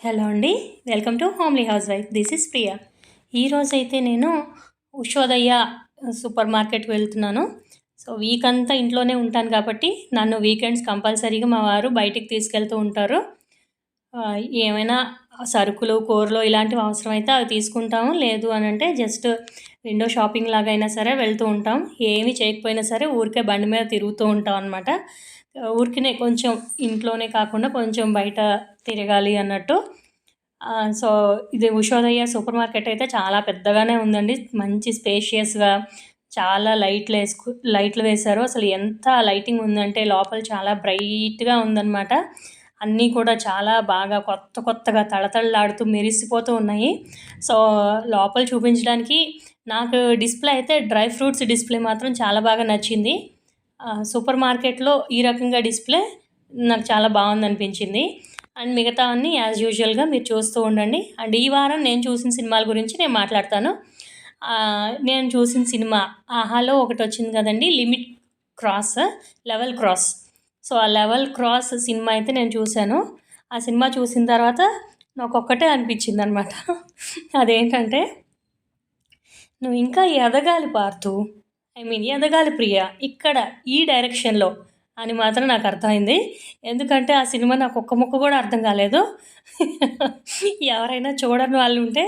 Hello అండి welcome to homely house wife this is Priya. ఈరోజైతే నేను ఉషోదయ్య సూపర్ మార్కెట్కి వెళ్తున్నాను. సో వీక్ అంతా ఇంట్లోనే ఉంటాను కాబట్టి నన్ను వీకెండ్స్ కంపల్సరీగా మా వారు బయటికి తీసుకెళ్తూ ఉంటారు. ఏమైనా సరుకులు కూరలు ఇలాంటివి అవసరమైతే అవి తీసుకుంటాము. లేదు అని అంటే జస్ట్ విండో షాపింగ్ లాగా అయినా సరే వెళ్తూ ఉంటాం. ఏమీ చేయకపోయినా సరే ఊరికే బండి మీద తిరుగుతూ ఉంటాం అనమాట ఊరికినే కొంచెం ఇంట్లోనే కాకుండా కొంచెం బయట తిరగాలి అన్నట్టు. సో ఇది ఉషోదయ్య సూపర్ మార్కెట్ అయితే చాలా పెద్దగానే ఉందండి. మంచి స్పేషియస్గా చాలా లైట్లు వేసుకు లైట్లు వేశారు. అసలు ఎంత లైటింగ్ ఉందంటే లోపల చాలా బ్రైట్గా ఉందన్నమాట. అన్నీ కూడా చాలా బాగా కొత్త కొత్తగా తళతళలాడుతూ మెరిసిపోతూ ఉన్నాయి. సో లోపల చూపించడానికి నాకు డిస్ప్లే అయితే డ్రై ఫ్రూట్స్ డిస్ప్లే మాత్రం చాలా బాగా నచ్చింది. సూపర్ మార్కెట్లో ఈ రకంగా డిస్ప్లే నాకు చాలా బాగుంది అనిపించింది. అండ్ మిగతా అన్ని యాజ్ యూజువల్గా మీరు చూస్తూ ఉండండి. అండ్ ఈ వారం నేను చూసిన సినిమాల గురించి నేను మాట్లాడతాను. నేను చూసిన సినిమా ఆహాలో ఒకటి వచ్చింది కదండి limit cross level cross. So ఆ లెవెల్ క్రాస్ సినిమా అయితే నేను చూశాను. ఆ సినిమా చూసిన తర్వాత నాకు ఒక్కటే అనిపించింది అనమాట అదేంటంటే నువ్వు ఇంకా ఎదగాలి పార్థు ఐ మీన్ ఎదగాలి ప్రియ ఇక్కడ ఈ డైరెక్షన్లో అని మాత్రం నాకు అర్థమైంది. ఎందుకంటే ఆ సినిమా నాకు ఒక్క ముక్క కూడా అర్థం కాలేదు. ఎవరైనా చూడని వాళ్ళు ఉంటే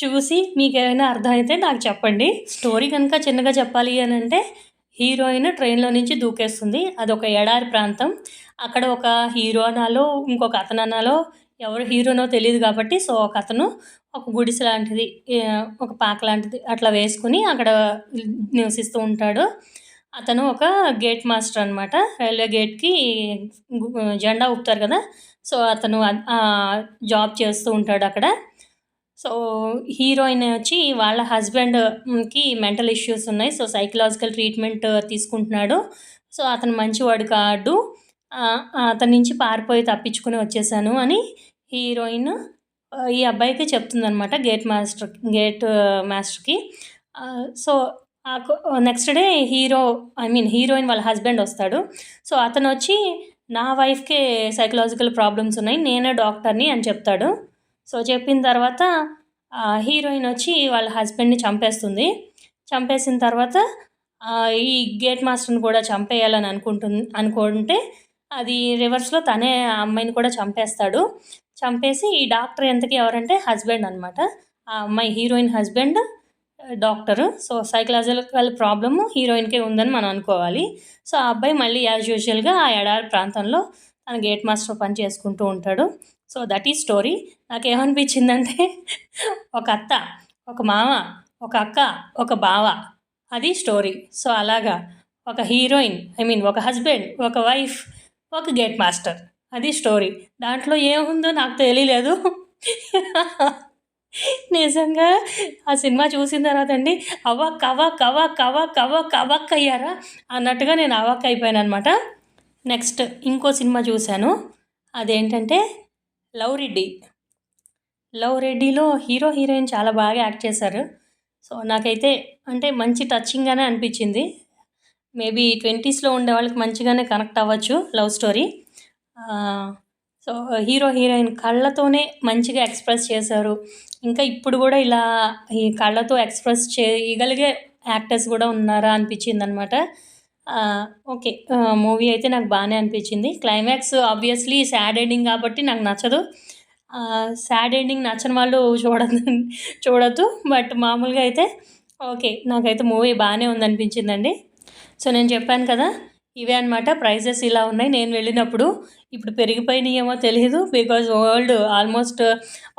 చూసి మీకు ఏమైనా అర్థమైతే నాకు చెప్పండి. స్టోరీ కనుక చిన్నగా చెప్పాలి అని అంటే హీరోయిన్ ట్రైన్లో నుంచి దూకేస్తుంది. అది ఒక ఎడారి ప్రాంతం. అక్కడ ఒక హీరోనాలో ఇంకొక అతనన్నాలో ఎవరు హీరోనో తెలియదు కాబట్టి సో ఒక అతను ఒక గుడిసె లాంటిది ఒక పాక లాంటిది అట్లా వేసుకుని అక్కడ నివసిస్తూ ఉంటాడు. అతను ఒక గేట్ మాస్టర్ అనమాట రైల్వే గేట్కి జెండా ఊపుతారు కదా సో అతను జాబ్ చేస్తూ ఉంటాడు అక్కడ. సో హీరోయిన్ వచ్చి వాళ్ళ హస్బెండ్కి మెంటల్ ఇష్యూస్ ఉన్నాయి సో సైకలాజికల్ ట్రీట్మెంట్ తీసుకుంటున్నాడు. సో అతను మంచివాడు కాడు. అతని నుంచి పారిపోయి తప్పించుకుని వచ్చేసాను అని హీరోయిన్ ఈ అబ్బాయికి చెప్తుందనమాట గేట్ మాస్టర్ గేట్ మాస్టర్కి. So next day hero I mean heroine వాళ్ళ హస్బెండ్ వస్తాడు. సో అతను వచ్చి నా వైఫ్కే సైకలాజికల్ ప్రాబ్లమ్స్ ఉన్నాయి నేనే డాక్టర్ని అని చెప్తాడు. సో చెప్పిన తర్వాత హీరోయిన్ వచ్చి వాళ్ళ హస్బెండ్ని చంపేస్తుంది. చంపేసిన తర్వాత ఈ గేట్ మాస్టర్ని కూడా చంపేయాలని అనుకుంటుంది అనుకుంటే అది రివర్స్లో తనే ఆ అమ్మాయిని కూడా చంపేస్తాడు. చంపేసి ఈ డాక్టర్ ఎంతకి ఎవరంటే హస్బెండ్ అనమాట ఆ అమ్మాయి heroine husband doctor so psychological problem హీరోయిన్కే ఉందని మనం అనుకోవాలి. సో ఆ అబ్బాయి మళ్ళీ యాజ్ యూజువల్గా ఆ ఎడారి ప్రాంతంలో తన గేట్ మాస్టర్ పని చేసుకుంటూ ఉంటాడు. సో దట్ ఈ స్టోరీ నాకేమనిపించిందంటే ఒక అత్త ఒక మామ ఒక అక్క ఒక బావ అది స్టోరీ సో అలాగా. ఒక హీరోయిన్ ఐ మీన్ ఒక హస్బెండ్ ఒక వైఫ్ ఒక గేట్ మాస్టర్. అది స్టోరీ. దాంట్లో ఏముందో నాకు తెలియలేదు. నిజంగా ఆ సినిమా చూసిన తర్వాత అండి అవాక్ అవాక్ అవాక్ అవాక్ అవాక్ అవాక్ అయ్యారా? అన్నట్టుగా నేను అవాక్ అయిపోయాను అనమాట నెక్స్ట్ ఇంకో సినిమా చూశాను. అదేంటంటే లవ్ రెడ్డి లవ్ రెడ్డిలో హీరో హీరోయిన్ చాలా బాగా యాక్ట్ చేశారు. సో నాకైతే అంటే మంచి టచ్చింగ్గానే అనిపించింది. మేబీ ట్వంటీస్లో ఉండే వాళ్ళకి మంచిగానే కనెక్ట్ అవ్వచ్చు love story. So hero heroine కళ్ళతోనే మంచిగా ఎక్స్ప్రెస్ చేశారు. ఇంకా ఇప్పుడు కూడా ఇలా ఈ కళ్ళతో ఎక్స్ప్రెస్ చేయగలిగే యాక్టర్స్ కూడా ఉన్నారా అనిపించింది అనమాట ఓకే. మూవీ అయితే నాకు బాగానే అనిపించింది. క్లైమాక్స్ ఆబ్వియస్లీ సాడ్ ఎండింగ్ కాబట్టి నాకు నచ్చదు. సాడ్ ఎండింగ్ నచ్చని వాళ్ళు చూడదు చూడద్దు. బట్ మామూలుగా అయితే ఓకే. నాకైతే మూవీ బాగానే ఉందనిపించిందండి. సో నేను చెప్పాను కదా ఇవే అనమాట ప్రైజెస్ ఇలా ఉన్నాయి. నేను వెళ్ళినప్పుడు ఇప్పుడు పెరిగిపోయినాయేమో తెలియదు because world almost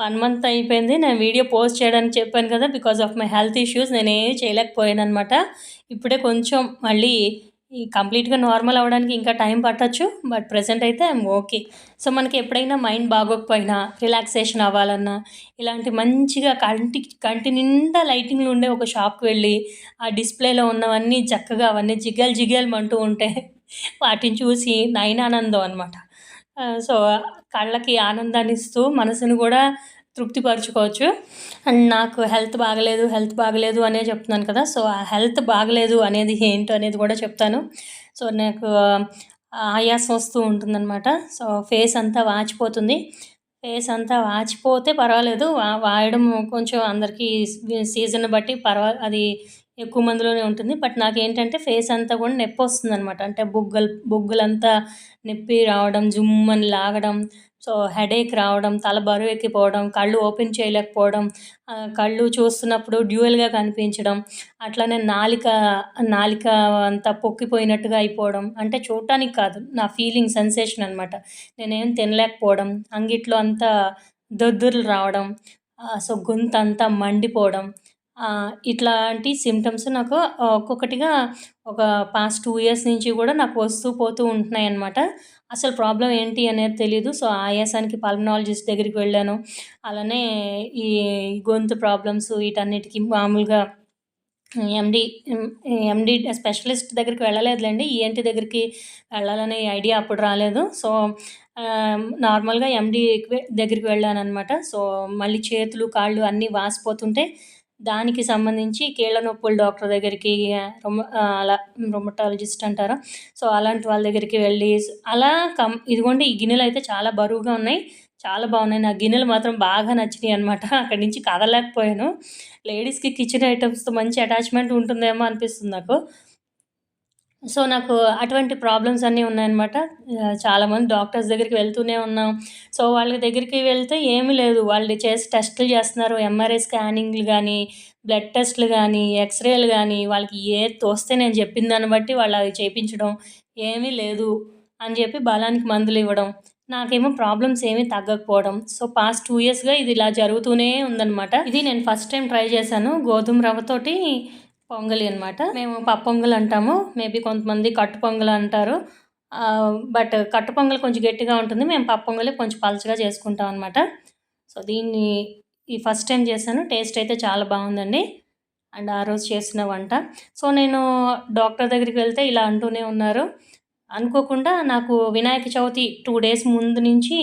one month అయిపోయింది. నేను వీడియో పోస్ట్ చేయడానికి చెప్పాను కదా because of my health issues నేను ఏం చేయలేకపోయాను అనమాట ఇప్పుడే కొంచెం మళ్ళీ ఈ కంప్లీట్గా నార్మల్ అవ్వడానికి ఇంకా టైం పట్టచ్చు బట్ ప్రజెంట్ అయితే ఐఎమ్ ఓకే. సో మనకి ఎప్పుడైనా మైండ్ బాగోకపోయినా రిలాక్సేషన్ అవ్వాలన్నా ఇలాంటి మంచిగా కంటి కంటి నిండా లైటింగ్లు ఉండే ఒక షాప్కి వెళ్ళి ఆ డిస్ప్లేలో ఉన్నవన్నీ చక్కగా అవన్నీ జిగల్ జిగల్ అంటూ ఉంటే వాటిని చూసి నయనానందం అనమాట సో కళ్ళకి ఆనందాన్ని ఇస్తూ మనసును కూడా తృప్తిపరచుకోవచ్చు. అండ్ నాకు హెల్త్ బాగలేదు హెల్త్ బాగలేదు అనే చెప్తున్నాను కదా సో ఆ హెల్త్ బాగలేదు అనేది ఏంటో అనేది కూడా చెప్తాను. సో నాకు ఆయాసం వస్తూ ఉంటుందన్నమాట. సో ఫేస్ అంతా వాచిపోతుంది. ఫేస్ అంతా వాచిపోతే పర్వాలేదు వా వాయడం కొంచెం అందరికీ సీజన్ బట్టి పర్వా అది ఎక్కువ మందిలోనే ఉంటుంది. బట్ నాకేంటంటే ఫేస్ అంతా కూడా నొప్పి వస్తుంది అనమాట అంటే బుగ్గలు బుగ్గలంతా నొప్పి రావడం జుమ్మని లాగడం సో హెడేక్ రావడం తల బరువు ఎక్కిపోవడం కళ్ళు ఓపెన్ చేయలేకపోవడం కళ్ళు చూస్తున్నప్పుడు డ్యూయల్గా కనిపించడం అట్లానే నాలిక నాలిక అంతా పొక్కిపోయినట్టుగా అయిపోవడం. అంటే చూడటానికి కాదు నా ఫీలింగ్ సెన్సేషన్ అనమాట నేనేం తినలేకపోవడం అంగిట్లో అంతా దొద్దుర్లు రావడం సో గొంతు అంతా మండిపోవడం ఇట్లాంటి సిమ్టమ్స్ నాకు ఒక్కొక్కటిగా ఒక పాస్ట్ టూ ఇయర్స్ నుంచి కూడా నాకు వస్తూ పోతూ ఉంటున్నాయి అన్నమాట అసలు ప్రాబ్లం ఏంటి అనేది తెలియదు సో ఆయాసానికి పల్మనాలజిస్ట్ దగ్గరికి వెళ్ళాను. అలానే ఈ గొంతు ప్రాబ్లమ్స్ వీటన్నిటికీ మామూలుగా ఎండి ఎండి స్పెషలిస్ట్ దగ్గరికి వెళ్ళలేదులేండి. ఈఎన్టీ దగ్గరికి వెళ్ళాలనే ఐడియా అప్పుడు రాలేదు. సో నార్మల్గా ఎండి దగ్గరికి వెళ్ళాను అనమాట సో మళ్ళీ చేతులు కాళ్ళు అన్నీ వాసిపోతుంటే దానికి సంబంధించి కీళ్ళ నొప్పుల డాక్టర్ దగ్గరికి రొమ అలా రొమటాలజిస్ట్ అంటారా. సో అలాంటి వాళ్ళ దగ్గరికి వెళ్ళి అలా కం ఇదిగోండి ఈ గిన్నెలు అయితే చాలా బరువుగా ఉన్నాయి. చాలా బాగున్నాయి. నా గిన్నెలు మాత్రం బాగా నచ్చినాయి అనమాట అక్కడి నుంచి కదలేకపోయాను లేడీస్కి కిచెన్ ఐటమ్స్తో మంచి అటాచ్మెంట్ ఉంటుందేమో అనిపిస్తుంది నాకు. సో నాకు అటువంటి ప్రాబ్లమ్స్ అన్నీ ఉన్నాయన్నమాట. చాలామంది డాక్టర్స్ దగ్గరికి వెళ్తూనే ఉన్నాం. సో వాళ్ళ దగ్గరికి వెళ్తే ఏమీ లేదు. వాళ్ళు చేసి టెస్టులు చేస్తున్నారు. ఎంఆర్ఐ స్కానింగ్లు కానీ బ్లడ్ టెస్ట్లు కానీ ఎక్స్రేలు కానీ వాళ్ళకి ఏ తోస్తే నేను చెప్పిన దాన్ని బట్టి వాళ్ళు అవి చేయించడం ఏమీ లేదు అని చెప్పి బలానికి మందులు ఇవ్వడం నాకేమో ప్రాబ్లమ్స్ ఏమీ తగ్గకపోవడం. సో పాస్ట్ టూ ఇయర్స్గా ఇది ఇలా జరుగుతూనే ఉందన్నమాట. ఇది నేను ఫస్ట్ టైం ట్రై చేశాను. గోధుమ రవ్వతోటి పొంగలి అనమాట మేము పప్పు అంటాము. మేబీ కొంతమంది కట్టు పొంగల్ అంటారు. బట్ కట్టు పొంగల్ కొంచెం గట్టిగా ఉంటుంది. మేము పప్పు పొంగలి కొంచెం పలచగా చేసుకుంటాం అనమాట సో దీన్ని ఈ ఫస్ట్ టైం చేశాను. టేస్ట్ అయితే చాలా బాగుందండి. అండ్ ఆ రోజు చేసిన వంట. సో నేను డాక్టర్ దగ్గరికి వెళ్తే ఇలా అంటూనే ఉన్నారు. అనుకోకుండా నాకు వినాయక చవితి టూ డేస్ ముందు నుంచి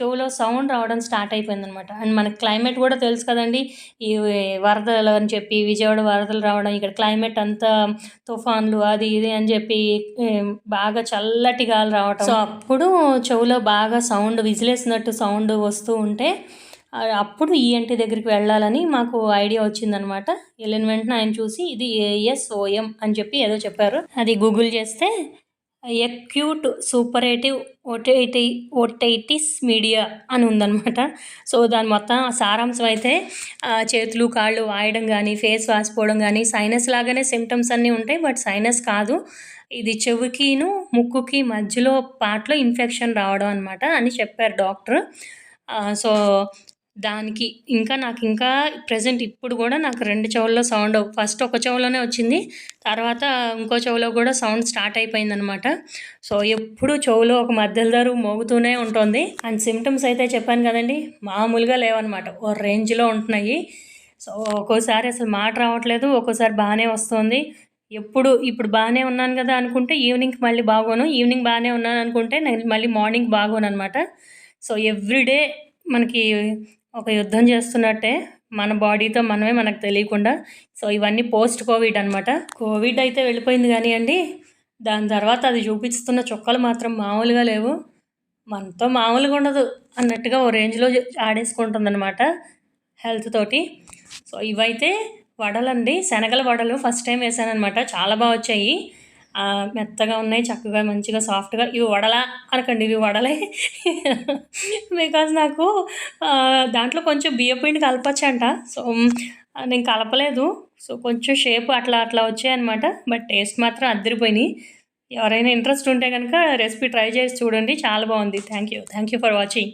చెవులో సౌండ్ రావడం స్టార్ట్ అయిపోయింది అనమాట అండ్ మనకి క్లైమేట్ కూడా తెలుసు కదండి. ఈ వరదలు అని చెప్పి విజయవాడ వరదలు రావడం ఇక్కడ క్లైమేట్ అంతా తుఫాన్లు అది ఇది అని చెప్పి బాగా చల్లటి గాలి రావడం సో అప్పుడు చెవులో బాగా సౌండ్ విజిలేసినట్టు సౌండ్ వస్తూ ఉంటే అప్పుడు ఈఎన్టీ దగ్గరికి వెళ్ళాలని మాకు ఐడియా వచ్చిందనమాట. వెళ్ళిన వెంటనే ఆయన చూసి ఇది ఏఎస్ఓఎం అని చెప్పి ఏదో చెప్పారు. అది గూగుల్ చేస్తే ఎక్యూట్ సూపరేటివ్ ఓటైటి ఓటైటిస్ మీడియా అని ఉందన్నమాట. సో దాని మొత్తం సారాంశం అయితే చేతులు కాళ్ళు వాయడం కానీ ఫేస్ వాసిపోవడం కానీ సైనస్ లాగానే సిమ్టమ్స్ అన్నీ ఉంటాయి. బట్ సైనస్ కాదు. ఇది చెవికిను ముక్కుకి మధ్యలో పాటలో ఇన్ఫెక్షన్ రావడం అనమాట అని చెప్పారు డాక్టర్. సో దానికి ఇంకా నాకు ఇంకా ప్రజెంట్ ఇప్పుడు కూడా నాకు రెండు చెవుల్లో సౌండ్ ఫస్ట్ ఒక చెవులోనే వచ్చింది తర్వాత ఇంకో చెవులో కూడా సౌండ్ స్టార్ట్ అయిపోయింది అనమాట సో ఎప్పుడు చెవులో ఒక మధ్యల దారు మోగుతూనే ఉంటుంది. అండ్ సిమ్టమ్స్ అయితే చెప్పాను కదండి మామూలుగా లేవన్నమాట ఓ రేంజ్లో ఉంటున్నాయి. సో ఒక్కోసారి అసలు మాట రావట్లేదు ఒక్కోసారి బాగానే వస్తుంది. ఎప్పుడు ఇప్పుడు బాగానే ఉన్నాను కదా అనుకుంటే ఈవినింగ్కి మళ్ళీ బాగోను. ఈవినింగ్ బాగానే ఉన్నాను అనుకుంటే నేను మళ్ళీ మార్నింగ్ బాగోను అనమాట సో ఎవ్రీడే మనకి ఒక యుద్ధం చేస్తున్నట్టే మన బాడీతో మనమే మనకు తెలియకుండా. సో ఇవన్నీ పోస్ట్ కోవిడ్ అనమాట కోవిడ్ అయితే వెళ్ళిపోయింది కానీ అండి దాని తర్వాత అది చూపిస్తున్న చుక్కలు మాత్రం మామూలుగా లేవు. మనతో మామూలుగా ఉండదు అన్నట్టుగా ఓ రేంజ్లో ఆడేసుకుంటుందన్నమాట హెల్త్ తోటి. సో ఇవైతే వడలండి శనగల వడలు ఫస్ట్ టైం వేసాను అనమాట చాలా బాగా వచ్చాయి. మెత్తగా ఉన్నాయి చక్కగా మంచిగా సాఫ్ట్గా ఇవి వడలా? అనకండి ఇవి వడలే. బికాజ్ నాకు దాంట్లో కొంచెం బియ్యపిండి కలపచ్చంట. సో నేను కలపలేదు. సో కొంచెం షేప్ అట్లా అట్లా వచ్చాయన్నమాట బట్ టేస్ట్ మాత్రం అద్దరిపోయినాయి. ఎవరైనా ఇంట్రెస్ట్ ఉంటే కనుక రెసిపీ ట్రై చేసి చూడండి. చాలా బాగుంది. Thank you thank you for watching